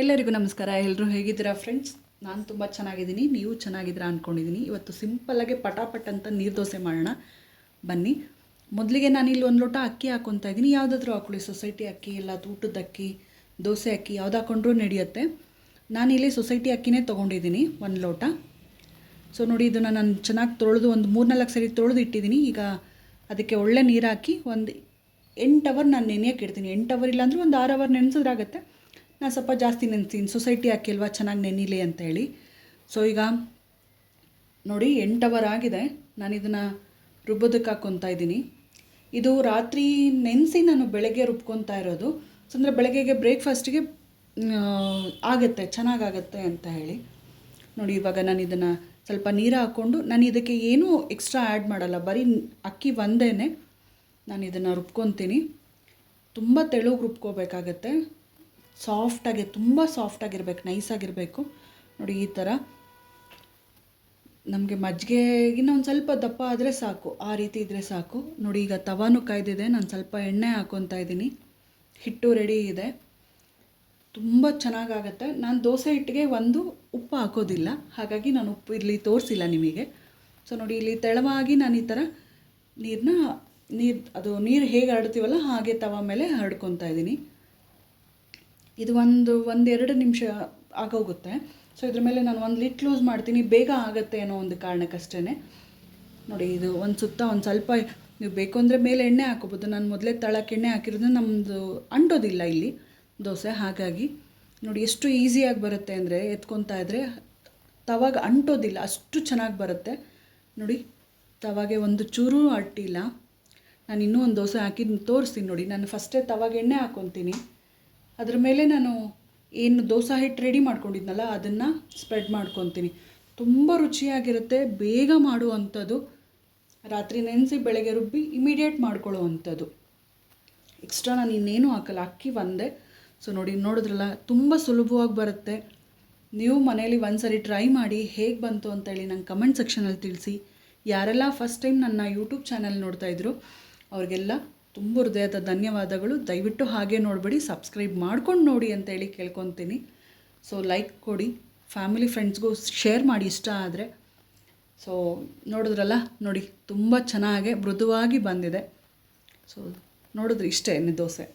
ಎಲ್ಲರಿಗೂ ನಮಸ್ಕಾರ. ಎಲ್ಲರೂ ಹೇಗಿದ್ದೀರಾ ಫ್ರೆಂಡ್ಸ್ ನಾನು ತುಂಬ ಚೆನ್ನಾಗಿದ್ದೀನಿ. ನೀವು ಚೆನ್ನಾಗಿದ್ದೀರಾ ಅಂದ್ಕೊಂಡಿದ್ದೀನಿ ಇವತ್ತು ಸಿಂಪಲ್ಲಾಗಿ ಪಟಾಪಟ್ ಅಂತ ನೀರು ದೋಸೆ ಮಾಡೋಣ. ಬನ್ನಿ. ಮೊದಲಿಗೆ ನಾನು ಇಲ್ಲಿ ಒಂದು ಲೋಟ ಅಕ್ಕಿ ಹಾಕ್ಕೊತಾ ಇದ್ದೀನಿ ಯಾವುದಾದ್ರೂ ಹಾಕೊಳ್ಳಿ. ಸೊಸೈಟಿ ಅಕ್ಕಿ ಇಲ್ಲ ಊಟದ ಅಕ್ಕಿ, ದೋಸೆ ಅಕ್ಕಿ ಯಾವ್ದು ಹಾಕೊಂಡ್ರೂ ನಡೆಯುತ್ತೆ. ನಾನು ಇಲ್ಲಿ ಸೊಸೈಟಿ ಅಕ್ಕಿನೇ ತೊಗೊಂಡಿದ್ದೀನಿ ಒಂದು ಲೋಟ. ಸೊ ನೋಡಿ, ಇದನ್ನು ನಾನು ಚೆನ್ನಾಗಿ ತೊಳೆದು ಒಂದು ಮೂರ್ನಾಲ್ಕು ಸರಿ ತೊಳೆದು ಇಟ್ಟಿದ್ದೀನಿ ಈಗ ಅದಕ್ಕೆ ಒಳ್ಳೆ ನೀರು ಹಾಕಿ ಒಂದು ಎಂಟು ಅವರ್ ನಾನು ನೆನೆಯೋಕ್ಕೆ ಇಡ್ತೀನಿ. ಎಂಟು ಅವರ್ ಇಲ್ಲಾಂದ್ರೆ ಒಂದು ಆರು ಅವರ್ ನೆನೆಸಿದ್ರಾಗತ್ತೆ. ನಾನು ಸ್ವಲ್ಪ ಜಾಸ್ತಿ ನೆನೆಸ್ತೀನಿ. ಸೊಸೈಟಿ ಅಕ್ಕಿ ಚೆನ್ನಾಗಿ ಚೆನ್ನಾಗಿ ಅಂತ ಅಂತೇಳಿ ಸೊ ಈಗ ನೋಡಿ, ಎಂಟು ಅವರ್ ಆಗಿದೆ. ನಾನು ಇದನ್ನು ರುಬ್ಬೋದಕ್ಕೆ ಹಾಕ್ಕೊತಾ ಇದ್ದೀನಿ. ಇದು ರಾತ್ರಿ ನೆನೆಸಿ ನಾನು ಬೆಳಗ್ಗೆ ರುಬ್ಕೊತಾ ಇರೋದು. ಸೊ ಅಂದರೆ ಬೆಳಗ್ಗೆಗೆ ಬ್ರೇಕ್ಫಾಸ್ಟಿಗೆ ಆಗುತ್ತೆ, ಚೆನ್ನಾಗಾಗತ್ತೆ ಅಂತ ಹೇಳಿ. ನೋಡಿ, ಇವಾಗ ನಾನು ಇದನ್ನು ಸ್ವಲ್ಪ ನೀರು ಹಾಕ್ಕೊಂಡು ನಾನು ಇದಕ್ಕೆ ಏನೂ ಎಕ್ಸ್ಟ್ರಾ ಆ್ಯಡ್ ಮಾಡಲ್ಲ. ಬರೀ ಅಕ್ಕಿ ಒಂದೇ ನಾನು ಇದನ್ನು ರುಬ್ಕೊತೀನಿ. ತುಂಬ ತೆಳುಗೆ ರುಬ್ಕೋಬೇಕಾಗತ್ತೆ. ಸಾಫ್ಟಾಗಿ, ತುಂಬ ಸಾಫ್ಟಾಗಿರ್ಬೇಕು, ನೈಸಾಗಿರಬೇಕು. ನೋಡಿ, ಈ ಥರ. ನಮಗೆ ಮಜ್ಜಿಗೆಗಿನ್ನ ಒಂದು ಸ್ವಲ್ಪ ದಪ್ಪ ಆದರೆ ಸಾಕು, ಆ ರೀತಿ ಇದ್ದರೆ ಸಾಕು. ನೋಡಿ, ಈಗ ತವಾನು ಕಾಯ್ದಿದೆ, ನಾನು ಸ್ವಲ್ಪ ಎಣ್ಣೆ ಹಾಕ್ಕೊತಾ ಇದ್ದೀನಿ. ಹಿಟ್ಟು ರೆಡಿ ಇದೆ. ತುಂಬ ಚೆನ್ನಾಗಾಗತ್ತೆ. ನಾನು ದೋಸೆ ಹಿಟ್ಟಿಗೆ ಒಂದು ಉಪ್ಪು ಹಾಕೋದಿಲ್ಲ. ಹಾಗಾಗಿ ನಾನು ಉಪ್ಪು ಇಲ್ಲಿ ತೋರಿಸಿಲ್ಲ ನಿಮಗೆ. ಸೊ ನೋಡಿ, ಇಲ್ಲಿ ತೆಳವಾಗಿ ನಾನು ಈ ಥರ ನೀರನ್ನ ನೀರು, ಅದು ನೀರು ಹೇಗೆ ಹರಡ್ತೀವಲ್ಲ, ಹಾಗೆ ತವ ಮೇಲೆ ಹರಡ್ಕೊತಾ ಇದ್ದೀನಿ. ಇದು ಒಂದು, ಒಂದೆರಡು ನಿಮಿಷ ಆಗೋಗುತ್ತೆ. ಸೊ ಇದ್ರ ಮೇಲೆ ನಾನು ಒಂದು ಲಿಟ್ ಲೂಸ್ ಮಾಡ್ತೀನಿ. ಬೇಗ ಆಗುತ್ತೆ ಅನ್ನೋ ಒಂದು ಕಾರಣಕ್ಕಷ್ಟೇ ನೋಡಿ, ಇದು ಒಂದು ಸುತ್ತ ಒಂದು ಸ್ವಲ್ಪ ನೀವು ಬೇಕು ಅಂದರೆ ಮೇಲೆ ಎಣ್ಣೆ ಹಾಕೋಬೋದು. ನಾನು ಮೊದಲೇ ತಳಕ್ಕೆ ಎಣ್ಣೆ ಹಾಕಿರೋದು ನಮ್ಮದು ಅಂಟೋದಿಲ್ಲ ಇಲ್ಲಿ ದೋಸೆ. ಹಾಗಾಗಿ ನೋಡಿ, ಎಷ್ಟು ಈಸಿಯಾಗಿ ಬರುತ್ತೆ ಅಂದರೆ ಎತ್ಕೊತಾ ಇದ್ದರೆ ತವಾಗ ಅಂಟೋದಿಲ್ಲ, ಅಷ್ಟು ಚೆನ್ನಾಗಿ ಬರುತ್ತೆ. ನೋಡಿ, ತವಾಗೆ ಒಂದು ಚೂರು ಅಟ್ಟಿಲ್ಲ. ನಾನು ಇನ್ನೂ ಒಂದು ದೋಸೆ ಹಾಕಿ ತೋರಿಸ್ತೀನಿ ನೋಡಿ. ನಾನು ಫಸ್ಟೇ ತವಾಗ ಎಣ್ಣೆ ಹಾಕ್ಕೊತೀನಿ ಅದ್ರ ಮೇಲೆ ನಾನು ಏನು ದೋಸೆ ಹಿಟ್ಟು ರೆಡಿ ಮಾಡ್ಕೊಂಡಿದ್ನಲ್ಲ, ಅದನ್ನು ಸ್ಪ್ರೆಡ್ ಮಾಡ್ಕೊತೀನಿ. ತುಂಬ ರುಚಿಯಾಗಿರುತ್ತೆ, ಬೇಗ ಮಾಡುವಂಥದ್ದು. ರಾತ್ರಿ ನೆನೆಸಿ ಬೆಳಗ್ಗೆ ರುಬ್ಬಿ ಇಮಿಡಿಯೇಟ್ ಮಾಡ್ಕೊಳ್ಳೋ ಅಂಥದ್ದು ಎಕ್ಸ್ಟ್ರಾ ನಾನು ಇನ್ನೇನು ಹಾಕಲ್ಲ, ಅಕ್ಕಿ ಒಂದೇ. ಸೊ ನೋಡಿ, ನೋಡಿದ್ರಲ್ಲ, ತುಂಬ ಸುಲಭವಾಗಿ ಬರುತ್ತೆ. ನೀವು ಮನೇಲಿ ಒಂದು ಸರಿ ಟ್ರೈ ಮಾಡಿ ಹೇಗೆ ಬಂತು ಅಂತೇಳಿ ನಂಗೆ ಕಮೆಂಟ್ ಸೆಕ್ಷನಲ್ಲಿ ತಿಳಿಸಿ. ಯಾರೆಲ್ಲ ಫಸ್ಟ್ ಟೈಮ್ ನನ್ನ ಯೂಟ್ಯೂಬ್ ಚಾನಲ್ ನೋಡ್ತಾ ಇದ್ರು, ಅವ್ರಿಗೆಲ್ಲ ತುಂಬ ಹೃದಯದ ಧನ್ಯವಾದಗಳು. ದಯವಿಟ್ಟು ಹಾಗೆ ನೋಡಬೇಡಿ, ಸಬ್ಸ್ಕ್ರೈಬ್ ಮಾಡ್ಕೊಂಡು ನೋಡಿ ಅಂತೇಳಿ ಕೇಳ್ಕೊತೀನಿ. ಸೊ ಲೈಕ್ ಕೊಡಿ. ಫ್ಯಾಮಿಲಿ ಫ್ರೆಂಡ್ಸ್ಗೂ ಶೇರ್ ಮಾಡಿ ಇಷ್ಟ ಆದರೆ. ಸೊ ನೋಡಿದ್ರಲ್ಲ, ನೋಡಿ, ತುಂಬ ಚೆನ್ನಾಗೆ ಮೃದುವಾಗಿ ಬಂದಿದೆ. ಸೊ ನೋಡಿದ್ರೆ ಇಷ್ಟೇ ದೋಸೆ.